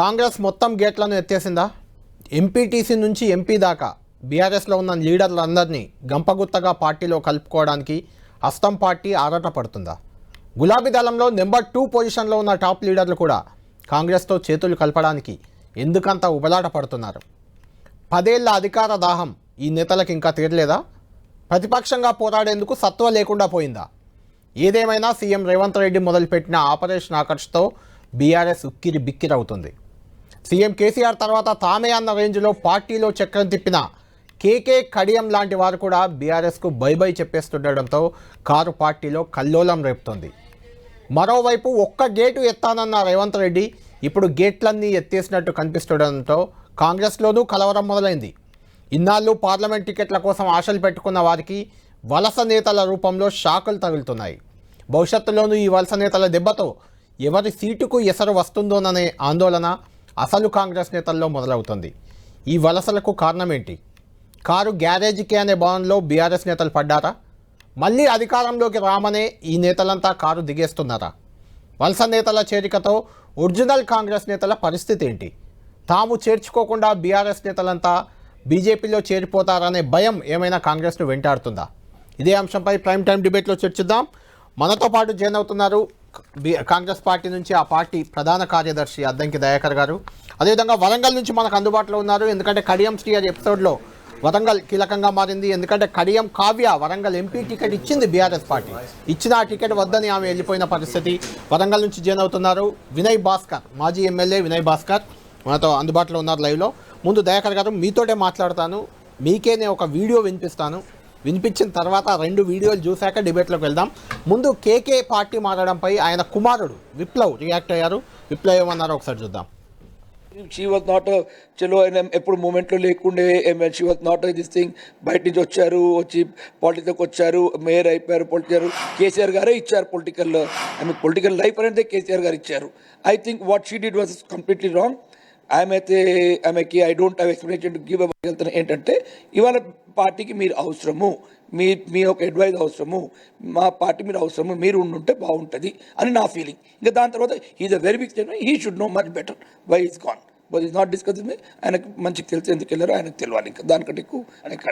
కాంగ్రెస్ మొత్తం గేట్లను ఎత్తేసిందా? ఎంపీటీసీ నుంచి ఎంపీ దాకా బీఆర్ఎస్లో ఉన్న లీడర్లందరినీ గంపగుత్తగా పార్టీలో కలుపుకోవడానికి అస్తం పార్టీ ఆరాట పడుతుందా? గులాబీ దళంలో నెంబర్ టూ పొజిషన్లో ఉన్న టాప్ లీడర్లు కూడా కాంగ్రెస్తో చేతులు కలపడానికి ఎందుకంత ఉబలాట పడుతున్నారు? పదేళ్ళ అధికార దాహం ఈ నేతలకు ఇంకా తీరలేదా? ప్రతిపక్షంగా పోరాడేందుకు సత్వ లేకుండా పోయిందా? ఏదేమైనా సీఎం రేవంత్ రెడ్డి మొదలుపెట్టిన ఆపరేషన్ ఆకర్ష్తో బీఆర్ఎస్ ఉక్కిరి బిక్కిరవుతుంది సీఎం కేసీఆర్ తర్వాత తామే అన్న రేంజ్లో పార్టీలో చక్రం తిప్పిన కేకే కడియం లాంటి వారు కూడా బీఆర్ఎస్కు బై బై చెప్పేస్తుండడంతో కారు పార్టీలో కల్లోలం రేపుతోంది. మరోవైపు ఒక్క గేటు ఎత్తానన్న రేవంత్ రెడ్డి ఇప్పుడు గేట్లన్నీ ఎత్తేసినట్టు కనిపిస్తుండడంతో కాంగ్రెస్లోనూ కలవరం మొదలైంది. ఇన్నాళ్ళు పార్లమెంట్ టికెట్ల కోసం ఆశలు పెట్టుకున్న వారికి వలస నేతల రూపంలో షాకులు తగులుతున్నాయి. భవిష్యత్తులోనూ ఈ వలస నేతల దెబ్బతో ఎవరి సీటుకు ఎసరు వస్తుందోననే ఆందోళన అసలు కాంగ్రెస్ నేతల్లో మొదలవుతుంది. ఈ వలసలకు కారణమేంటి? కారు గ్యారేజీకే అనే భవన్లో బీఆర్ఎస్ నేతలు పడ్డారా? మళ్ళీ అధికారంలోకి రామనే ఈ నేతలంతా కారు దిగేస్తున్నారా? వలస నేతల చేరికతో ఒరిజినల్ కాంగ్రెస్ నేతల పరిస్థితి ఏంటి? తాము చేర్చుకోకుండా బీఆర్ఎస్ నేతలంతా బీజేపీలో చేరిపోతారనే భయం ఏమైనా కాంగ్రెస్ను వెంటాడుతుందా? ఇదే అంశంపై ప్రైమ్ టైం డిబేట్లో చర్చిద్దాం. మనతో పాటు జాయిన్ అవుతున్నారు కాంగ్రెస్ పార్టీ నుంచి ఆ పార్టీ ప్రధాన కార్యదర్శి అద్దంకి దయాకర్ గారు. అదేవిధంగా వరంగల్ నుంచి మనకు అందుబాటులో ఉన్నారు. ఎందుకంటే కడియం శ్రీ గారి ఎపిసోడ్లో వరంగల్ కీలకంగా మారింది. ఎందుకంటే కడియం కావ్య వరంగల్ ఎంపీ టికెట్ ఇచ్చింది బీఆర్ఎస్ పార్టీ. ఇచ్చిన ఆ టికెట్ వద్దని ఆమె వెళ్ళిపోయిన పరిస్థితి. వరంగల్ నుంచి జాయిన్ అవుతున్నారు వినయ్ భాస్కర్ మాజీ ఎమ్మెల్యే వినయ్ భాస్కర్. మనతో అందుబాటులో ఉన్నారు లైవ్లో. ముందు దయాకర్ గారు మీతోటే మాట్లాడతాను. మీకే నేను ఒక వీడియో వినిపిస్తాను. వినిపించిన తర్వాత రెండు వీడియోలు చూశాక డిబేట్లోకి వెళ్దాం. ముందు కేకే పార్టీ మారడంపై ఆయన కుమారుడు విప్లవ్ రియాక్ట్ అయ్యారు. విప్లవ్ ఏమన్నారో ఒకసారి చూద్దాం. షీ వాజ్ నాట్ చలో ఆయన ఎప్పుడు మూమెంట్లో లేకుండే she was not this thing బయట నుంచి వచ్చారు వచ్చి పాలిటిక్స్కి వచ్చారు మేయర్ అయిపోయారు పొలిటికల్ కేసీఆర్ గారే ఇచ్చారు పొలిటికల్ ఆమె పొలిటికల్ లైఫ్ అనేది కేసీఆర్ గారు ఇచ్చారు. I think what she did was completely wrong ఆమె అయితే ఆమెకి I don't have explanation to give వెళ్తున్నా ఏంటంటే ఇవాళ పార్టీకి మీరు అవసరము. మీ మీ యొక్క అడ్వైజ్ అవసరము. మా పార్టీ మీరు అవసరము. మీరు ఉండుంటే బాగుంటుంది అని నా ఫీలింగ్ ఇంకా దాని తర్వాత is a very big statement he should no much better why is gone but is not discuss మీ ఆయనకు మంచి తెలిసి ఎందుకు వెళ్ళారో ఆయనకు తెలియాలి. ఇంకా దానికంటే ఎక్కువ ఆయనకు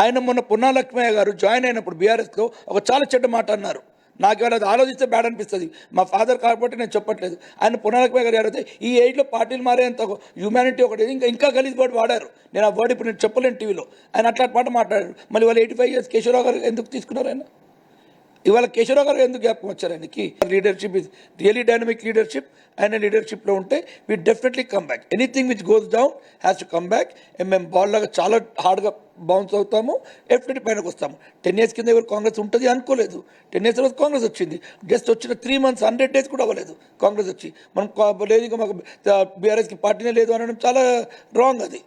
ఆయన మొన్న పున్నాలక్ష్మయ్య గారు జాయిన్ అయినప్పుడు బీఆర్ఎస్లో ఒక చాలా చెడ్డ మాట అన్నారు. నాకు ఏమైనా ఆలోచిస్తే బ్యాడ్ అనిపిస్తుంది. మా ఫాదర్ కాబట్టి నేను చెప్పట్లేదు. ఆయన పునరకమే గారు ఎవరైతే ఈ ఏజ్లో పార్టీలు మారేంత హ్యూమానిటీ ఒకటి ఇంకా ఇంకా గలీజ్ వర్డ్ వాడారు. నేను ఆ వర్డ్ ఇప్పుడు నేను చెప్పలేను టీవీలో. ఆయన అట్లా పాట మాట్లాడారు. మళ్ళీ వాళ్ళు ఎయిటీ ఫైవ్ ఇయర్స్ కేశవరావు గారు ఎందుకు తీసుకున్నారు ఆయన? ఇవాళ కేశవరావు గారు ఎందుకు జ్ఞాపకం వచ్చారు ఆయనకి? Leadership is really dynamic leadership ఆయన లీడర్షిప్లో ఉంటే we definitely come back anything which goes down has to come back మేము బాల్లాగా చాలా హార్డ్గా బౌన్స్ అవుతాము ఎఫ్టీ పైనకి వస్తాము. టెన్ ఇయర్స్ కింద ఎవరు కాంగ్రెస్ ఉంటుంది అనుకోలేదు. టెన్ ఇయర్స్ తర్వాత కాంగ్రెస్ వచ్చింది. జస్ట్ వచ్చిన త్రీ మంత్స్ హండ్రెడ్ డేస్ కూడా అవ్వలేదు కాంగ్రెస్ వచ్చి. మనం లేదు ఇంకా మాకు బీఆర్ఎస్కి పార్టీనే లేదు అనడం చాలా రాంగ్ అది.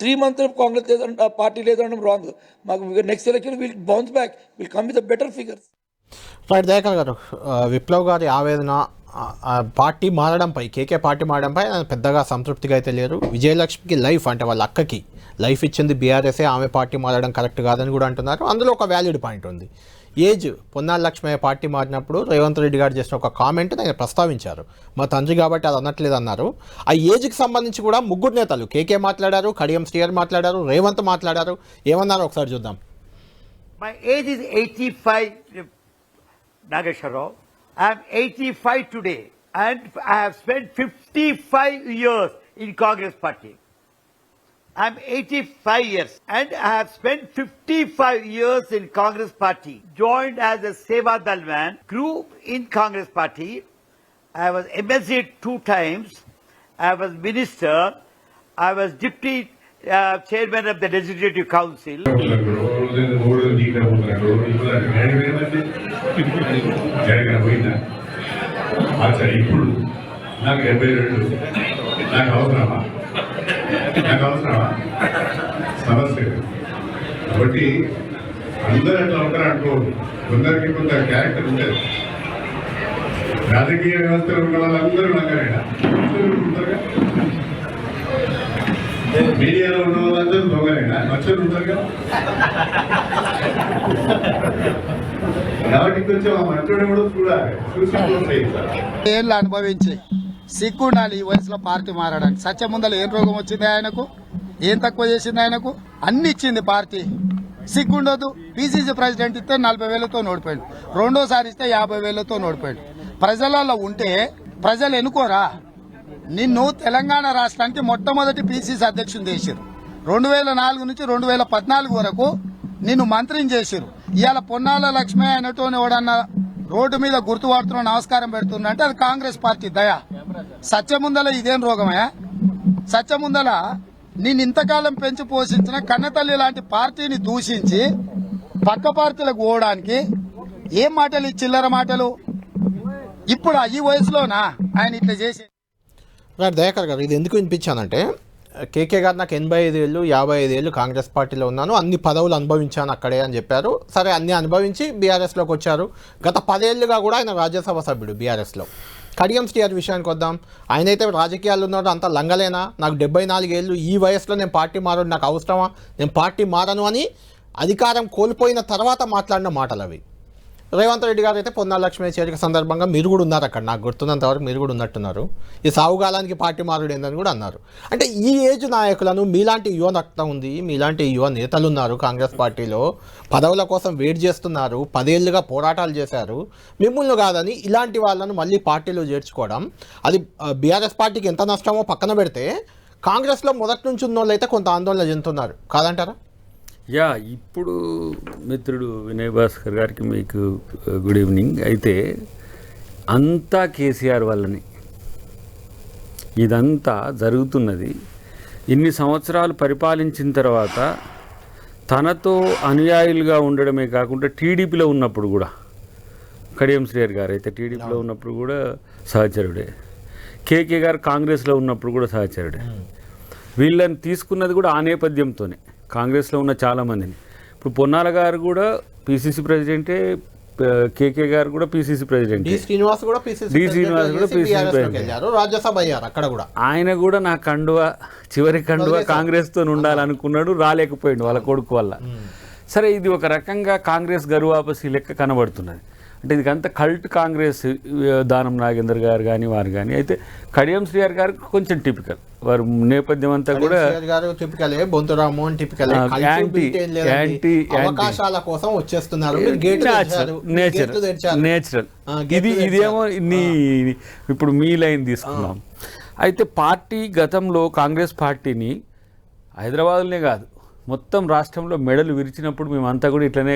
త్రీ మంత్స్ కాంగ్రెస్ లేదు పార్టీ లేదు అనడం రాంగ్ మాకు next election will bounce back will come with better figures right Dayakar garu Viplav గారి ఆవేదన పార్టీ మారడంపై కేకే పార్టీ మారడంపై పెద్దగా సంతృప్తిగా అయితే లేరు. విజయలక్ష్మికి లైఫ్ అంటే వాళ్ళ అక్కకి లైఫ్ ఇచ్చింది బీఆర్ఎస్ఏ ఆమె పార్టీ మారడం కరెక్ట్ కాదని కూడా అంటున్నారు. అందులో ఒక వ్యాలిడ్ పాయింట్ ఉంది. ఏజ్ పొన్నాల లక్ష్మయ్య పార్టీ మారినప్పుడు రేవంత్ రెడ్డి గారు చేసిన ఒక కామెంట్ ఆయన ప్రస్తావించారు. మా తండ్రి కాబట్టి అది అన్నట్లేదు అన్నారు ఆ ఏజ్కి సంబంధించి కూడా ముగ్గురు నేతలు కేకే మాట్లాడారు కడియం శ్రీయర్ మాట్లాడారు రేవంత్ మాట్లాడారు. ఏమన్నారు ఒకసారి చూద్దాం. My age is eighty five Nageswara. I am 85 today and I have spent 55 years in Congress party. I am 85 years and I have spent 55 years in Congress party. Joined as a Seva Dalman, grew in Congress party. I was MLC two times. I was minister. I was deputy uh, chairman of the legislative council. రోజు మూడు నీకు ఇప్పుడు పోయిందా అచ్చా ఇప్పుడు నాకు డెబ్బై రెండు నాకు అవసరమా నాకు అవసరమా సమస్య కాబట్టి అందరూ అట్లా ఉంటారు అనుకోవద్దు కొందరికి కొంత క్యారెక్టర్ ఉంటుంది రాజకీయ వ్యవస్థలో ఉన్న వాళ్ళందరూ నగరేనా మీడియాలో ఉన్న వాళ్ళందరూ దొంగలేనా? మచ్చలు ఉంటారు కదా కాబట్టి కొంచెం ఆ కూడా చూడాలి. చూసి ఏళ్ళు అనుభవించి సిగ్గు ఉండాలి ఈ వయసులో పార్టీ మారడానికి. సత్యం ముందల ఏం రోగం వచ్చింది ఆయనకు? ఏం తక్కువ చేసింది ఆయనకు? అన్ని ఇచ్చింది పార్టీ. సిగ్గుండదు పీసీసీ ప్రెసిడెంట్ ఇస్తే నలభై వేలతో ఓడిపోయాడు రెండోసారి ఇస్తే యాభై వేలతో ఓడిపోయాడు ప్రజలలో ఉంటే ప్రజలు ఎన్నుకోరా? నిన్ను తెలంగాణ రాష్ట్రానికి మొట్టమొదటి పీసీసీ అధ్యక్షుని చేశారు. రెండు వేల నాలుగు నుంచి రెండు వేల పద్నాలుగు వరకు నిన్ను మంత్రిని చేశారు. ఇవాళ పొన్నాల లక్ష్మి అయినటువంటి ఎవడన్నా రోడ్డు మీద గుర్తు వాడుతున్న నమస్కారం పెడుతుందంటే అది కాంగ్రెస్ పార్టీ దయ. సత్యముందల ఇదేం రోగమే? సత్యముందల నేను ఇంతకాలం పెంచి పోషించిన కన్నతల్లి లాంటి పార్టీని దూషించి పక్క పార్టీలకు పోవడానికి ఏం మాటలు చిల్లర మాటలు? ఇప్పుడు ఈ వయసులోనా ఆయన ఇట్లా చేసి దయాకర్ గారు ఇది ఎందుకు వినిపించానంటే కేకే గారు నాకు ఎనభై ఐదు ఏళ్ళు యాభై ఐదు ఏళ్ళు కాంగ్రెస్ పార్టీలో ఉన్నాను. అన్ని పదవులు అనుభవించాను అక్కడే అని చెప్పారు. సరే అన్ని అనుభవించి బీఆర్ఎస్లోకి వచ్చారు. గత పదేళ్ళుగా కూడా ఆయన రాజ్యసభ సభ్యుడు బీఆర్ఎస్లో. కడియం స్టీఆర్ విషయానికి వద్దాం. ఆయన అయితే రాజకీయాలు ఉన్నాడు అంత లంగలేనా? నాకు డెబ్బై నాలుగేళ్ళు ఈ వయసులో నేను పార్టీ మారడు నాకు అవసరమా? నేను పార్టీ మారను అని అధికారం కోల్పోయిన తర్వాత మాట్లాడిన మాటలు అవి రేవంత్ రెడ్డి గారు అయితే పొన్నాల లక్ష్మీ చేరిక సందర్భంగా మీరు కూడా ఉన్నారు అక్కడ. నాకు గుర్తున్నంత వరకు మీరు కూడా ఉన్నట్టున్నారు. ఈ సావుగాలానికి పార్టీ మారుడు ఏందని కూడా అన్నారు. అంటే ఈ ఏజ్ నాయకులను మీలాంటి యువ రక్తం ఉంది మీలాంటి యువ నేతలు ఉన్నారు కాంగ్రెస్ పార్టీలో. పదవుల కోసం వెయిట్ చేస్తున్నారు పదేళ్ళుగా పోరాటాలు చేశారు. మిమ్మల్ని కాదని ఇలాంటి వాళ్ళను మళ్ళీ పార్టీలో చేర్చుకోవడం అది బీఆర్ఎస్ పార్టీకి ఎంత నష్టమో పక్కన పెడితే కాంగ్రెస్లో మొదటి నుంచి ఉన్న వాళ్ళు అయితే కొంత ఆందోళన చెందుతున్నారు. కాదంటారా? యా ఇప్పుడు మిత్రుడు వినయ్ భాస్కర్ గారికి మీకు గుడ్ ఈవినింగ్ అయితే అంతా కేసీఆర్ వల్లనే. ఇదంతా జరుగుతున్నది. ఇన్ని సంవత్సరాలు పరిపాలించిన తర్వాత తనతో అనుయాయులుగా ఉండడమే కాకుండా టీడీపీలో ఉన్నప్పుడు కూడా కడియం శ్రీయర్ గారు అయితే టీడీపీలో ఉన్నప్పుడు కూడా సహచరుడే. కేకే గారు కాంగ్రెస్లో ఉన్నప్పుడు కూడా సహచరుడే. వీళ్ళని తీసుకున్నది కూడా ఆ నేపథ్యంతోనే. కాంగ్రెస్లో ఉన్న చాలామందిని. ఇప్పుడు పొన్నాల గారు కూడా పిసిసి ప్రెసిడెంటే కేకే గారు కూడా పిసిసి ప్రెసిడెంట్. డి శ్రీనివాస్ కూడా పిసిసి డి శ్రీనివాస్ కూడా పిసిసి ప్రెసిడెంట్. రాజ్యసభ అయ్యారు అక్కడ కూడా. ఆయన కూడా నా కండువ చివరి కండువ కాంగ్రెస్తో ఉండాలనుకున్నాడు రాలేకపోయాడు వాళ్ళ కొడుకు వల్ల. సరే ఇది ఒక రకంగా కాంగ్రెస్ గరువాపసి లెక్క కనబడుతున్నది. అంటే ఇది అంత కల్ట్ కాంగ్రెస్ దానం నాగేందర్ గారు కానీ వారు కానీ అయితే కడియం శ్రీఆర్ గారు కొంచెం టిపికల్ వారు నేపథ్యం అంతా కూడా టిపికలే బొంతురాము అని టిపికలే యాంటీ-. యాంటీ-. అవకాశాల కోసం వచ్చేస్తున్నారు నేచురల్. నేచురల్ ఇది ఇదేమో. నీ ఇప్పుడు మీ లైన్ తీసుకున్నాం అయితే పార్టీ గతంలో కాంగ్రెస్ పార్టీని హైదరాబాద్లోనే కాదు మొత్తం రాష్ట్రంలో మెడలు విరిచినప్పుడు మేమంతా కూడా ఇట్లనే.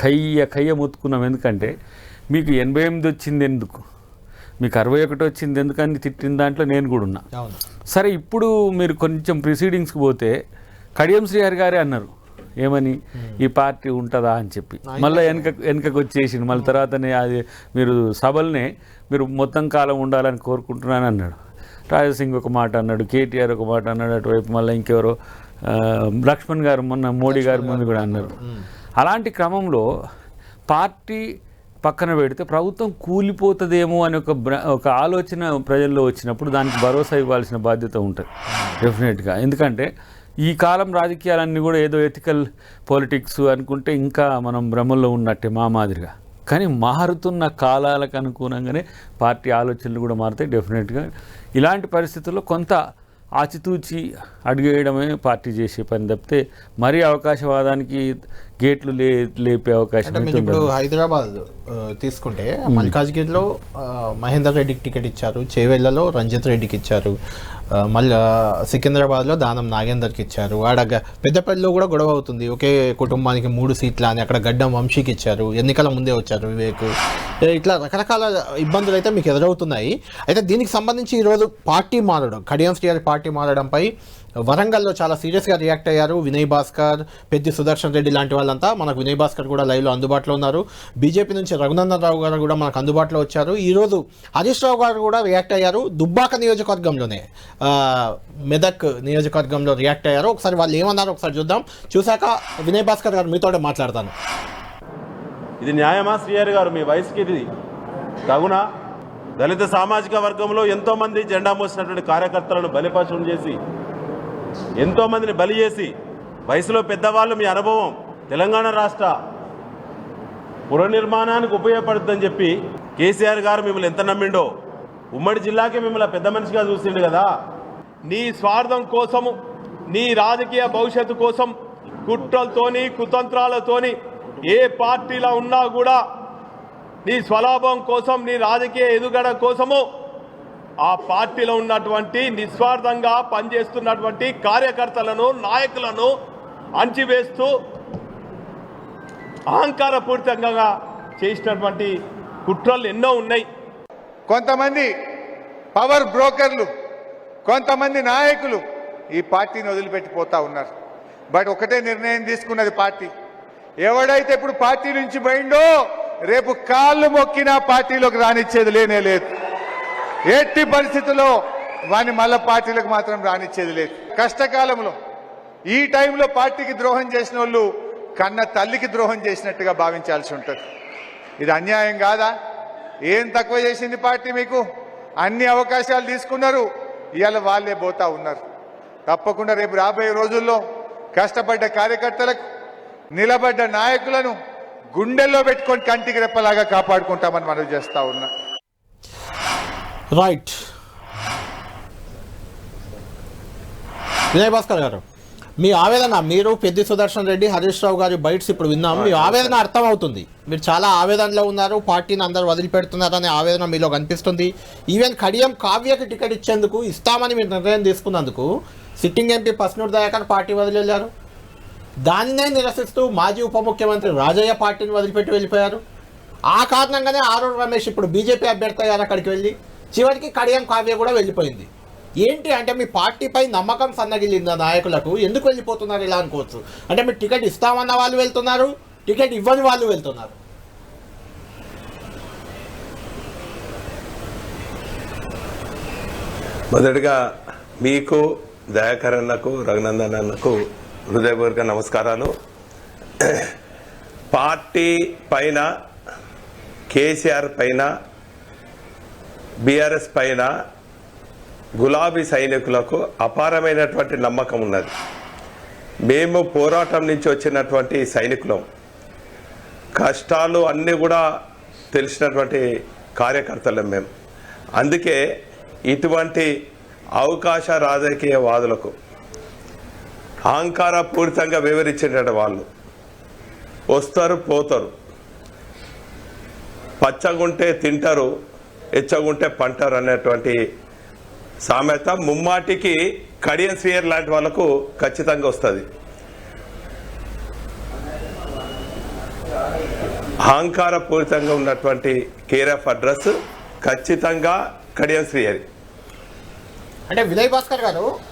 కయ్య కయ్య మొత్తుకున్నాం. ఎందుకంటే మీకు ఎనభై ఎనిమిది వచ్చింది ఎందుకు? మీకు అరవై ఒకటి వచ్చింది ఎందుకని తిట్టిన దాంట్లో నేను కూడా ఉన్నా. సరే ఇప్పుడు మీరు కొంచెం ప్రొసీడింగ్స్కి పోతే కడియం శ్రీహరి గారే అన్నారు. ఏమని? ఈ పార్టీ ఉంటుందా అని చెప్పి. మళ్ళీ వెనక వెనకకు వచ్చేసిండు. మళ్ళీ తర్వాతనే అది మీరు సభలనే మీరు మొత్తం కాలం ఉండాలని కోరుకుంటున్నాను అన్నాడు. రాజసింగ్ ఒక మాట అన్నాడు కేటీఆర్ ఒక మాట అన్నాడు అటువైపు మళ్ళీ ఇంకెవరో లక్ష్మణ్ గారు మొన్న మోడీ గారి ముందు కూడా అన్నారు. అలాంటి క్రమంలో పార్టీ పక్కన పెడితే ప్రభుత్వం కూలిపోతుందేమో అని ఒక బ్ర- ఒక ఆలోచన ప్రజల్లో వచ్చినప్పుడు దానికి భరోసా ఇవ్వాల్సిన బాధ్యత ఉంటుంది. డెఫినెట్గా ఎందుకంటే ఈ కాలం రాజకీయాలన్నీ కూడా ఏదో ఎథికల్ పాలిటిక్స్ అనుకుంటే ఇంకా మనం భ్రమల్లో ఉన్నట్టే మా మాదిరిగా. కానీ మారుతున్న కాలాలకు అనుగుణంగానే పార్టీ ఆలోచనలు కూడా మారుతాయి డెఫినెట్గా ఇలాంటి పరిస్థితుల్లో కొంత ఆచితూచి అడుగేయడమే పార్టీ చేసే పని తప్పితే మరీ అవకాశవాదానికి గేట్లు లే లేపే అవకాశం ఇప్పుడు. హైదరాబాద్ తీసుకుంటే మల్కాజ్గిరిలో మహేందర్ రెడ్డికి టికెట్ ఇచ్చారు చేవెళ్ళలో రంజిత్ రెడ్డికి ఇచ్చారు మళ్ళా సికింద్రాబాద్లో దానం నాగేందర్కి ఇచ్చారు ఆడ పెద్దపల్లిలో కూడా గొడవ అవుతుంది ఒకే కుటుంబానికి మూడు సీట్లు అని అక్కడ గడ్డం వంశీకి ఇచ్చారు ఎన్నికల ముందే వచ్చారు వివేక్ ఇట్లా రకరకాల ఇబ్బందులు అయితే మీకు ఎదురవుతున్నాయి. అయితే దీనికి సంబంధించి ఈరోజు పార్టీ మారడం కడియం శ్రీహరి పార్టీ మారడంపై వరంగల్లో చాలా సీరియస్గా రియాక్ట్ అయ్యారు వినయ్ భాస్కర్ పెద్ది సుదర్శన్ రెడ్డి లాంటి వాళ్ళంతా. మనకు వినయ్ భాస్కర్ కూడా లైవ్లో అందుబాటులో ఉన్నారు. బీజేపీ నుంచి రఘునందన్ రావు గారు కూడా మనకు అందుబాటులో వచ్చారు. ఈరోజు హరీష్ రావు గారు కూడా రియాక్ట్ అయ్యారు దుబ్బాక నియోజకవర్గంలోనే. మెదక్ నియోజకవర్గంలో రియాక్ట్ అయ్యారు. ఒకసారి వాళ్ళు ఏమన్నారో? ఒకసారి చూద్దాం. చూశాక వినయ్ భాస్కర్ గారు మీతోనే మాట్లాడతాను. ఇది న్యాయమా శ్రీహరి గారు? మీ వయసుకి ఇది తగునా? దళిత సామాజిక వర్గంలో ఎంతోమంది జెండా మోసినటువంటి కార్యకర్తలను బలిపశం చేసి ఎంతోమందిని బలి చేసి వయసులో పెద్దవాళ్ళు మీ అనుభవం తెలంగాణ రాష్ట్ర పునర్నిర్మాణానికి ఉపయోగపడుతుందని చెప్పి కేసీఆర్ గారు మిమ్మల్ని ఎంత నమ్మిండో ఉమ్మడి జిల్లాకే మిమ్మల్ని పెద్ద మనిషిగా చూసిండు కదా. నీ స్వార్థం కోసము నీ రాజకీయ భవిష్యత్తు కోసం కుట్రలతోని కుతంత్రాలతోని ఏ పార్టీలో ఉన్నా కూడా నీ స్వలాభం కోసం నీ రాజకీయ ఎదుగడ కోసము ఆ పార్టీలో ఉన్నటువంటి నిస్వార్థంగా పనిచేస్తున్నటువంటి కార్యకర్తలను నాయకులను అంచివేస్తూ అహంకారపూరితంగా చేసినటువంటి కుట్రలు ఎన్నో ఉన్నాయి. కొంతమంది పవర్ బ్రోకర్లు కొంతమంది నాయకులు ఈ పార్టీని వదిలిపెట్టిపోతా ఉన్నారు. బట్ ఒకటే నిర్ణయం తీసుకున్నది పార్టీ. ఎవడైతే ఇప్పుడు పార్టీ నుంచి పోయిండో రేపు కాళ్ళు మొక్కినా పార్టీలోకి రానిచ్చేది లేనే లేదు. ఎట్టి పరిస్థితుల్లో వాని మళ్ళా పార్టీలకు మాత్రం రానిచ్చేది లేదు. కష్టకాలంలో ఈ టైంలో పార్టీకి ద్రోహం చేసిన వాళ్ళు కన్న తల్లికి ద్రోహం చేసినట్టుగా భావించాల్సి ఉంటుంది. ఇది అన్యాయం కాదా? ఏం తక్కువ చేసింది పార్టీ మీకు? అన్ని అవకాశాలు తీసుకున్నారు. ఇవాళ వాళ్ళే పోతా ఉన్నారు. తప్పకుండా రేపు రాబోయే రోజుల్లో కష్టపడ్డ కార్యకర్తలకు నిలబడ్డ నాయకులను గుండెల్లో పెట్టుకొని కంటికి రెప్పలాగా కాపాడుకుంటామని మనం చేస్తా ఉన్నా. రైట్. విజయ్ భాస్కర్ గారు మీ ఆవేదన మీరు పెద్ది సుదర్శన్ రెడ్డి హరీష్ రావు గారి బైట్స్ ఇప్పుడు విన్నాం మీ ఆవేదన అర్థమవుతుంది. మీరు చాలా ఆవేదనలో ఉన్నారు పార్టీని అందరు అనే ఆవేదన మీలో కనిపిస్తుంది. ఈవెన్ కడియం కావ్యకి టికెట్ ఇచ్చేందుకు ఇస్తామని మీరు నిర్ణయం తీసుకున్నందుకు sitting MP Pasnoor Dayakar party వదిలేశారు దానినే నిరసిస్తూ మాజీ ఉప ముఖ్యమంత్రి రాజయ్య పార్టీని వదిలిపెట్టి వెళ్ళిపోయారు. ఆ కారణంగానే ఆరూర్ రమేష్ ఇప్పుడు బీజేపీ అభ్యర్థి అయ్యారు అక్కడికి వెళ్ళి. చివరికి కడియం కావ్య కూడా వెళ్ళిపోయింది. ఏంటి అంటే మీ పార్టీపై నమ్మకం సన్నగిలిందా నాయకులకు? ఎందుకు వెళ్ళిపోతున్నారు ఇలా అనుకోవచ్చు. అంటే మీరు టికెట్ ఇస్తామన్న వాళ్ళు వెళ్తున్నారు టికెట్ ఇవ్వని వాళ్ళు వెళ్తున్నారు. మొదటిగా మీకు దయాకర్ రఘునందనకు హృదయపూర్వక నమస్కారాలు. పార్టీ పైన కేసీఆర్ పైన బీఆర్ఎస్ పైన గులాబీ సైనికులకు అపారమైనటువంటి నమ్మకం ఉన్నది. మేము పోరాటం నుంచి వచ్చినటువంటి సైనికులం. కష్టాలు అన్నీ కూడా తెలిసినటువంటి కార్యకర్తలం మేము అందుకే ఇటువంటి అవకాశ రాజకీయవాదులకు అహంకారపూరితంగా వివరించేట వాళ్ళు. వస్తారు పోతారు. పచ్చగుంటే తింటారు ఎచ్చగుంటే పంటారు అనేటువంటి సామెత ముమ్మాటికి కడియం స్వీయర్ లాంటి వాళ్ళకు ఖచ్చితంగా వస్తుంది. అహంకారపూరితంగా ఉన్నటువంటి కేర్ ఆఫ్ అడ్రస్ ఖచ్చితంగా కడియం శ్రీయరి అంటే విజయ్ భాస్కర్ గారు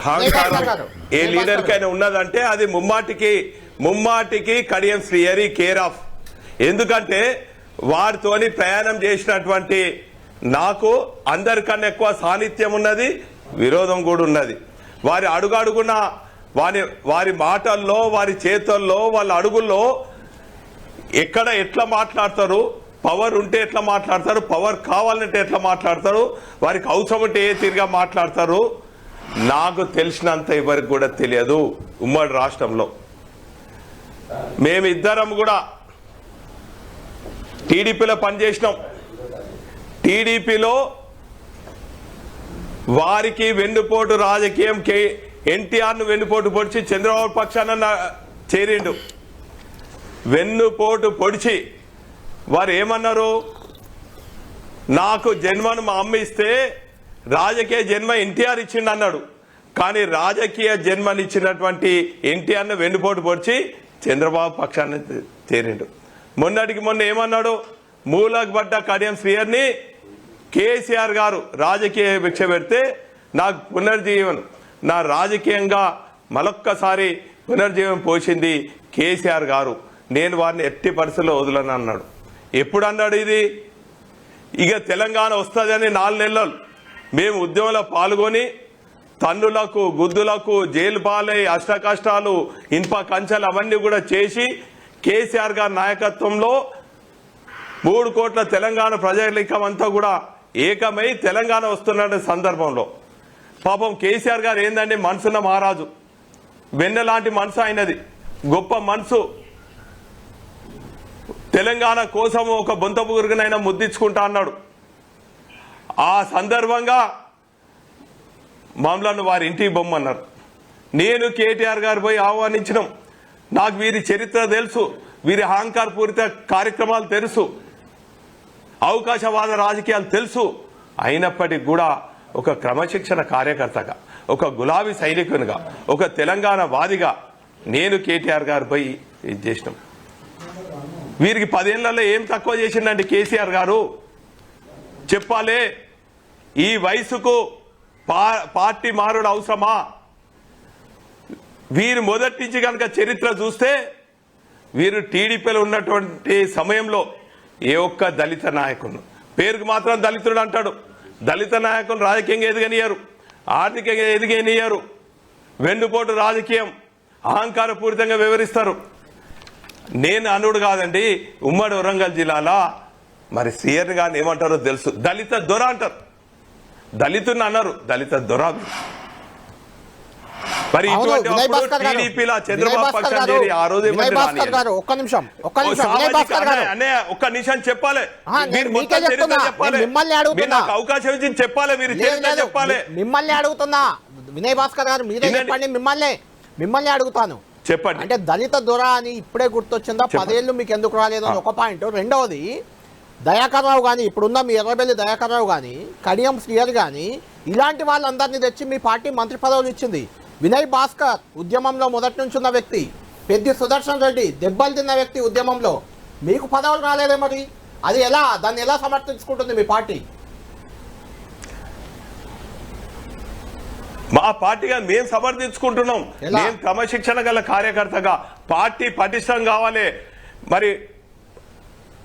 అహంకారం ఏ లీడర్. కైనా ఉన్నదంటే అది ముమ్మాటికి ముమ్మాటికి కడియం శ్రీయరి కేర్ ఆఫ్. ఎందుకంటే వారితోని ప్రయాణం చేసినటువంటి నాకు అందరికన్నా ఎక్కువ సాన్నిధ్యం ఉన్నది విరోధం కూడా ఉన్నది. వారి అడుగడుగున వారి వారి మాటల్లో వారి చేతుల్లో వాళ్ళ అడుగుల్లో ఎక్కడ ఎట్లా మాట్లాడతారు పవర్ ఉంటే ఎట్లా మాట్లాడతారు? పవర్ కావాలంటే ఎట్లా మాట్లాడతారు? వారికి అవసరం ఉంటే ఏ తీరుగా మాట్లాడతారు? నాకు తెలిసినంత ఎవరికి కూడా తెలియదు ఉమ్మడి రాష్ట్రంలో. మేమిద్దరం కూడా టీడీపీలో పనిచేసినాం. టీడీపీలో వారికి వెన్నుపోటు రాజకీయం కే ఎన్టీఆర్ను వెన్నుపోటు పొడిచి చంద్రబాబు పక్షాన చేరిండు. వెన్నుపోటు పొడిచి వారు ఏమన్నారు? నాకు జన్మను మా అమ్మ ఇస్తే రాజకీయ జన్మ ఎన్టీఆర్ ఇచ్చిండు అన్నాడు. కానీ రాజకీయ జన్మనిచ్చినటువంటి ఎన్టీఆర్ను వెన్నుపోటు పొడిచి చంద్రబాబు పక్షాన్ని చేరిండు మొన్నటికి మొన్న ఏమన్నాడు? మూలకు పడ్డ కడియం శ్రీయర్ని కేసీఆర్ గారు రాజకీయ భిక్ష పెడితే నాకు పునర్జీవన్. నా రాజకీయంగా మరొక్కసారి పునర్జీవం పోసింది కేసీఆర్ గారు. నేను వారిని ఎట్టి పరిస్థితుల్లో వదలను అన్నాడు. ఎప్పుడు అన్నాడు ఇది? ఇక తెలంగాణ వస్తుందని నాలుగు నెలలు మేము ఉద్యమంలో పాల్గొని తన్నులకు గుద్దులకు జైలు పాలై అష్ట కష్టాలు కంచెలు అవన్నీ కూడా చేసి కేసీఆర్ గారి నాయకత్వంలో మూడు కోట్ల తెలంగాణ ప్రజానికం అంతా కూడా ఏకమై తెలంగాణ వస్తున్న సందర్భంలో. పాపం కేసీఆర్ గారు ఏందండి? మనసున్న మహారాజు. వెన్నెలాంటి మనసు అయినది గొప్ప మనసు. తెలంగాణ కోసం ఒక బొంత పురుగునైనా ముద్దించుకుంటా అన్నాడు. ఆ సందర్భంగా మామూలను వారి ఇంటికి బొమ్మన్నారు. నేను కేటీఆర్ గారు పోయి ఆహ్వానించడం నాకు వీరి చరిత్ర తెలుసు వీరి అహంకార పూరిత కార్యక్రమాలు తెలుసు అవకాశవాద రాజకీయాలు తెలుసు. అయినప్పటికీ కూడా ఒక క్రమశిక్షణ కార్యకర్తగా ఒక గులాబీ సైనికునిగా ఒక తెలంగాణ వాదిగా నేను కేటీఆర్ గారు పోయి ఇది చేసినాం. వీరికి పదేళ్ళలో ఏం తక్కువ చేసిందండి కేసీఆర్ గారు? చెప్పాలి ఈ వయసుకు పా- పార్టీ మారుడు అవసరమా? వీరు మొదటి నుంచి కనుక చరిత్ర చూస్తే వీరు టీడీపీలో ఉన్నటువంటి సమయంలో ఏ ఒక్క దళిత నాయకుడు పేరుకు మాత్రం దళితుడు అంటాడు. దళిత నాయకులు రాజకీయంగా ఎదగనియరు ఆర్థికంగా ఎదిగనియరు వెన్నుపోటు రాజకీయం అహంకారపూరితంగా వివరిస్తారు. నేను అనుడు కాదండి ఉమ్మడి వరంగల్ జిల్లాలో మరి సీఎన్ గారిని ఏమంటారో తెలుసు దళిత దొర అంటారు దళితుని అన్నారు దళిత దొర మరి టీడీపీలో చంద్రబాబు పక్షం చేరి ఆ రోజు ఒక్క నిమిషం ఒక్క నిమిషం ఒక్క నిమిషం చెప్పాలి మీరు మొత్తం చరిత్ర. చెప్పాలి మిమ్మల్ని అడుగుతున్నా. అవకాశం ఇచ్చి చెప్పాలి మీరు చరిత్ర. చెప్పాలి మిమ్మల్ని అడుగుతున్నా వినయ్ భాస్కర్ గారు మీరే. చెప్పండి మిమ్మల్ని మిమ్మల్ని అడుగుతాను చెప్పండి. అంటే దళిత దొర అని ఇప్పుడే గుర్తొచ్చిందా. పదేళ్ళు మీకు ఎందుకు రాలేదు అని ఒక పాయింట్. రెండవది దయాకర్ రావు కానీ ఇప్పుడున్న మీ ఎర్రబెల్లి దయాకర్ రావు కానీ కడియం శ్రీయర్ కానీ ఇలాంటి వాళ్ళందరినీ తెచ్చి మీ పార్టీ మంత్రి పదవులు ఇచ్చింది. వినయ్ భాస్కర్ ఉద్యమంలో మొదటి నుంచి ఉన్న వ్యక్తి. పెద్ది సుదర్శన్ రెడ్డి దెబ్బలు తిన్న వ్యక్తి ఉద్యమంలో. మీకు పదవులు రాలేదే మరి? అది ఎలా? దాన్ని ఎలా సమర్థించుకుంటుంది మీ పార్టీ? మా పార్టీగా మేము సమర్థించుకుంటున్నాం? మేము క్రమశిక్షణ గల కార్యకర్తగా పార్టీ పటిష్టం కావాలి. మరి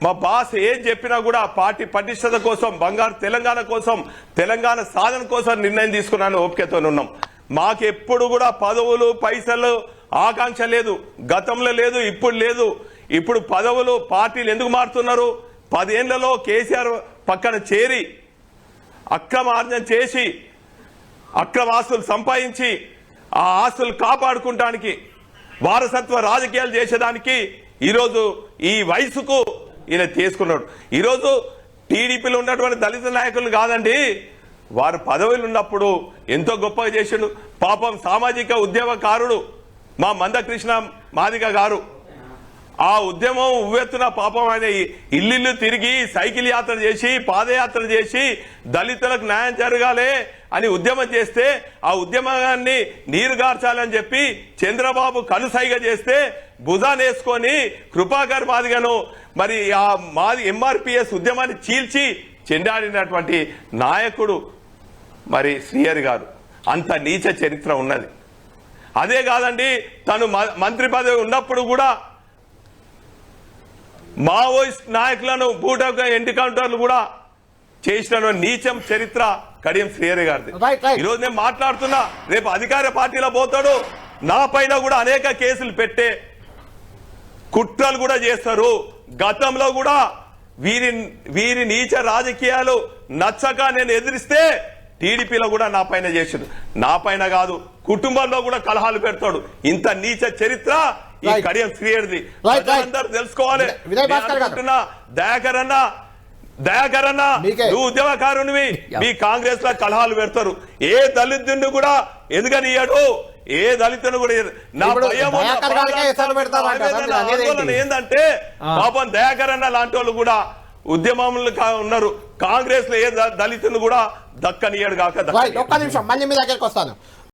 మా బాస్ ఏం చెప్పినా కూడా పార్టీ పటిష్టత కోసం బంగారు తెలంగాణ కోసం తెలంగాణ సాధన కోసం నిర్ణయం తీసుకున్నాను ఓపికతో ఉన్నాం. మాకు ఎప్పుడు కూడా పదవులు పైసలు ఆకాంక్ష లేదు. గతంలో లేదు ఇప్పుడు లేదు. ఇప్పుడు పదవులు పార్టీలు ఎందుకు మారుతున్నారు? పదేళ్ళలో కేసీఆర్ పక్కన చేరి అక్రమార్జన చేసి అక్రమ ఆస్తులు సంపాదించి ఆ ఆస్తులు కాపాడుకుంటానికి వారసత్వ రాజకీయాలు చేసేదానికి ఈరోజు ఈ వయసుకు ఈయన తీసుకున్నాడు. ఈరోజు టీడీపీలో ఉన్నటువంటి దళిత నాయకులు కాదండి వారు పదవులు ఉన్నప్పుడు ఎంతో గొప్పగా చేసిండు. పాపం సామాజిక ఉద్యమకారుడు మా మందకృష్ణ మాదిక గారు ఆ ఉద్యమం ఉవ్వెత్తున పాపం ఆయన ఇల్లు తిరిగి సైకిల్ యాత్ర చేసి పాదయాత్ర చేసి దళితులకు న్యాయం జరగాలి అని ఉద్యమం చేస్తే ఆ ఉద్యమాన్ని నీరుగార్చాలని చెప్పి చంద్రబాబు కనుసైగ చేస్తే భుజానేసుకొని కృపాకర్ మాదిగను మరి ఆ మాది ఎంఆర్పిఎస్ ఉద్యమాన్ని చీల్చి చెండాడినటువంటి నాయకుడు మరి శ్రీయరి గారు. అంత నీచ చరిత్ర ఉన్నది. అదే కాదండి తను మ- మంత్రి పదవి ఉన్నప్పుడు కూడా మావోయిస్ట్ నాయకులను బూటక ఎన్కౌంటర్లు కూడా చేసిన నీచం చరిత్ర కడియం శ్రీహరి గారిది. ఈరోజు నేను మాట్లాడుతున్నా రేపు అధికార పార్టీలో పోతాడు నా పైన కూడా అనేక కేసులు పెట్టే కుట్రలు కూడా చేస్తారు. గతంలో కూడా వీరి వీరి నీచ రాజకీయాలు నచ్చక నేను ఎదిరిస్తే టీడీపీలో కూడా నా పైన చేసాడు. నా పైన కాదు కుటుంబంలో కూడా కలహాలు పెడతాడు. ఇంత నీచ చరిత్ర ఈ. కడియం right. ప్రజలందరూ తెలుసుకోవాలి. దయాకర్ అన్న దయాకర్ అన్న మీకే. నువ్వు ఉద్యమకారునివి మీ కాంగ్రెస్లో కలహాలు పెడతారు ఏ దళితుడిని కూడా ఎందుకనియాడు ఏ దళితుని కూడా నా ఇప్పుడు భయం ఉన్న దయాకర్ గారికే ఎసరు పెడతారు అంట. ఆవేదన, అసలు అనేది ఏంటి? ఆందోళన ఏందంటే పాపం దయాకర్ అన్న లాంటి వాళ్ళు కూడా ఉద్యమంలో ఉన్నారు కాంగ్రెస్లో ఏ దళితుని కూడా దక్కనియాడు కాక. ఒక్క నిమిషం మళ్ళీ మీ దగ్గరికి వస్తాను